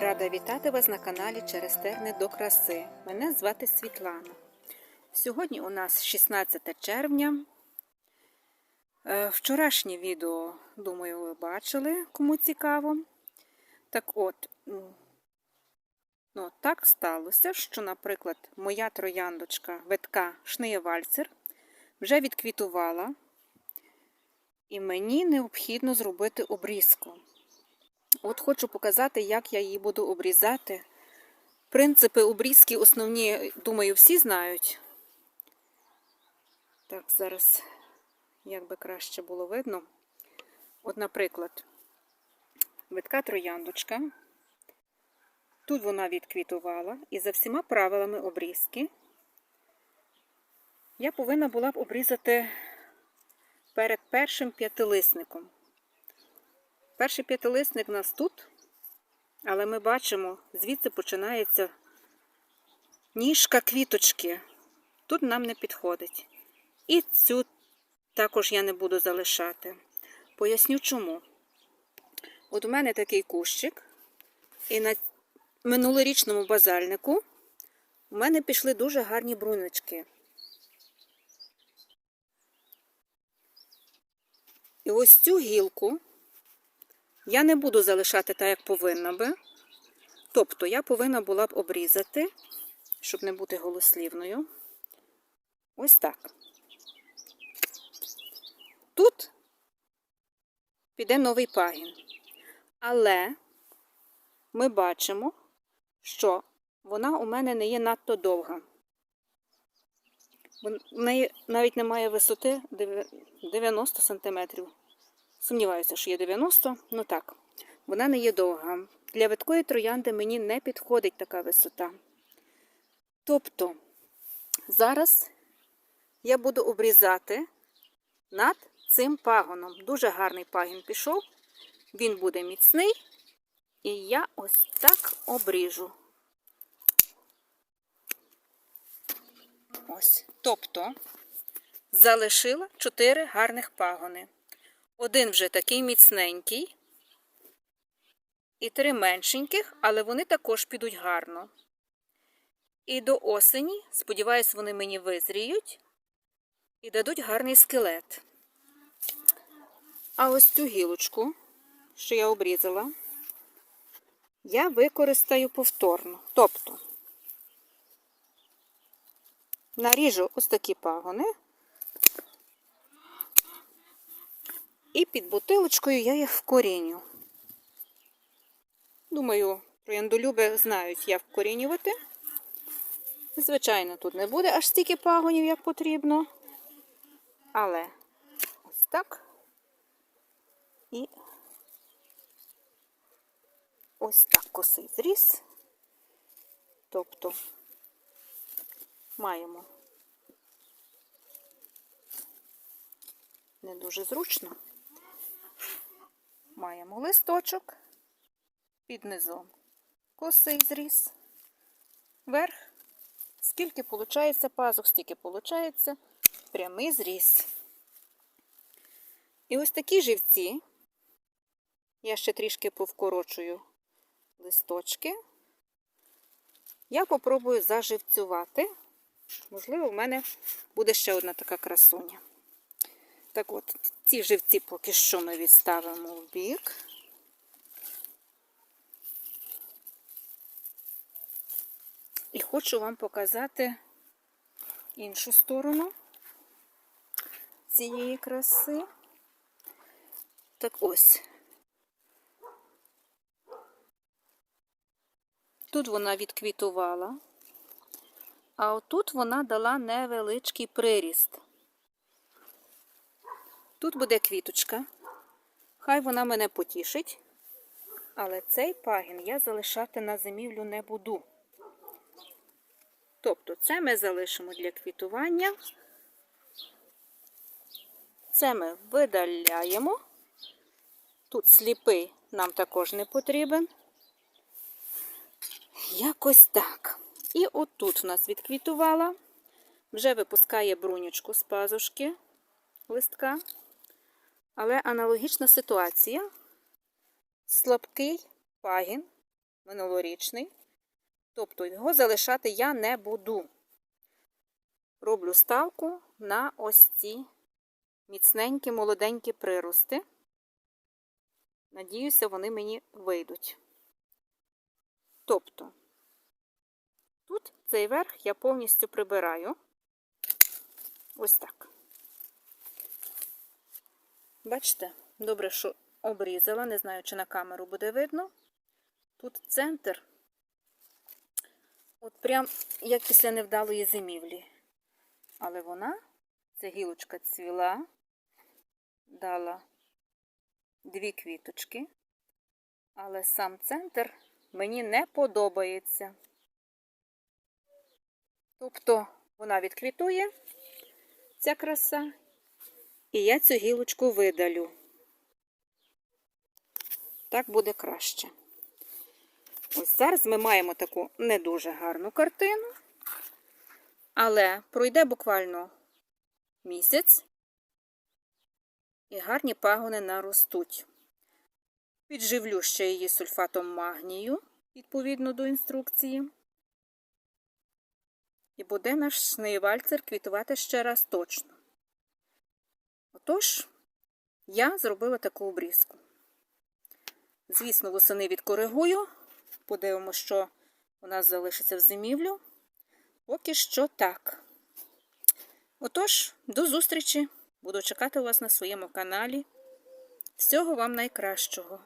Рада вітати вас на каналі Через терни до краси. Мене звати Світлана. Сьогодні у нас 16 червня. Е, Вчорашнє відео, думаю, ви бачили, кому цікаво. Так от, ну, так сталося, що, наприклад, моя трояндочка ветка Шнеєвальцер вже відквітувала, і мені необхідно зробити обрізку. От хочу показати, як я її буду обрізати. Принципи обрізки основні, думаю, всі знають. Так, зараз, як би краще було видно. От, наприклад, витка трояндочка. Тут вона відквітувала, і за всіма правилами обрізки я повинна була б обрізати перед першим п'ятилисником. Перший п'ятилисник у нас тут, але ми бачимо, звідси починається ніжка квіточки. Тут нам не підходить. І цю також я не буду залишати. Поясню чому. От у мене такий кущик, і на минулорічному базальнику у мене пішли дуже гарні брунички. І ось цю гілку я не буду залишати так, як повинна би. Тобто я повинна була б обрізати, щоб не бути голослівною. Ось так. Тут піде новий пагін. Але ми бачимо, що вона у мене не є надто довга. В неї навіть немає висоти 90 сантиметрів. Сумніваюся, що є 90, ну так, вона не є довга. Для виткої троянди мені не підходить така висота. Тобто, зараз я буду обрізати над цим пагоном. Дуже гарний пагін пішов, він буде міцний, і я ось так обріжу. Ось. Тобто, залишила 4 гарних пагони. Один вже такий міцненький, і три меншеньких, але вони також підуть гарно. І до осені, сподіваюсь, вони мені визріють і дадуть гарний скелет. А ось цю гілочку, що я обрізала, я використаю повторно. Тобто наріжу ось такі пагони. І під бутилочкою я їх вкоріню. Думаю, трояндолюби знають, як вкорінювати. Звичайно, тут не буде аж стільки пагонів, як потрібно. Але ось так. І ось так косий зріз. Тобто маємо не дуже зручно. Маємо листочок, під низом косий зріз, верх. Скільки виходить пазух, стільки виходить прямий зріз. І ось такі живці, я ще трішки повкорочую листочки. Я попробую заживцювати. Можливо, в мене буде ще одна така красуня. Так от, ці живці поки що ми відставимо в бік. І хочу вам показати іншу сторону цієї краси. Так ось. Тут вона відквітувала, а отут вона дала невеличкий приріст. Тут буде квіточка. Хай вона мене потішить, але цей пагін я залишати на зимівлю не буду. Тобто, це ми залишимо для квітування. Це ми видаляємо. Тут сліпий нам також не потрібен. Якось так. І отут у нас відквітувала, вже випускає брунючку з пазушки листка. Але аналогічна ситуація. Слабкий пагін минулорічний, тобто його залишати я не буду. Роблю ставку на ось ці міцненькі, молоденькі прирости. Надіюся, вони мені вийдуть. Тобто, тут цей верх я повністю прибираю. Ось так. Бачите, добре, що обрізала, не знаю, чи на камеру буде видно. Тут центр, от прям як після невдалої зимівлі. Але вона, ця гілочка цвіла, дала дві квіточки, але сам центр мені не подобається. Тобто вона відквітує, ця краса, і я цю гілочку видалю. Так буде краще. Ось зараз ми маємо таку не дуже гарну картину, але пройде буквально місяць, і гарні пагони наростуть. Підживлю ще її сульфатом магнію, відповідно до інструкції. І буде наш шнеєвальцер квітувати ще раз точно. Отож, я зробила таку обрізку. Звісно, восени відкоригую. Подивимося, що у нас залишиться в зимівлю. Поки що так. Отож, до зустрічі! Буду чекати вас на своєму каналі. Всього вам найкращого!